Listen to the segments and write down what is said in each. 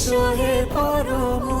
হে পরম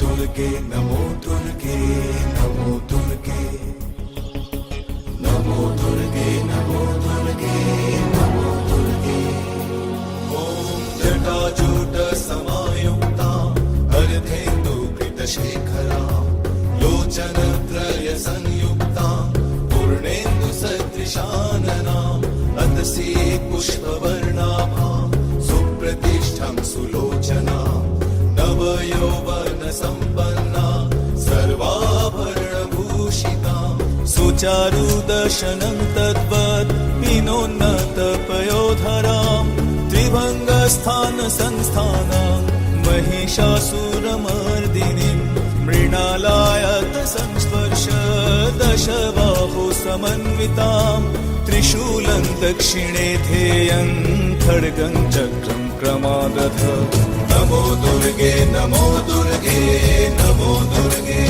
दुर्गे नमो दुर्गे नमो दुर्गे नमो दुर्गे नमो दुर्गे नमो दुर्गे ॐ जटाजूट समायुक्ता अर्धेन्दुकृतशेखरा लोचनत्रय संयुक्ता पूर्णेन्दुसदृशानना अतसी पुष्पवर्णाभा सुचारुदर्शनं तद्वत् विनोन्नतपयोधराम् त्रिभङ्गस्थानसंस्थानां महिषासुरमर्दिनीं मृणालायत संस्पर्श दशबाहु समन्वितां त्रिशूलं दक्षिणे ध्येयं खड्गं चक्रं क्रमादध। नमो दुर्गे नमो दुर्गे नमो दुर्गे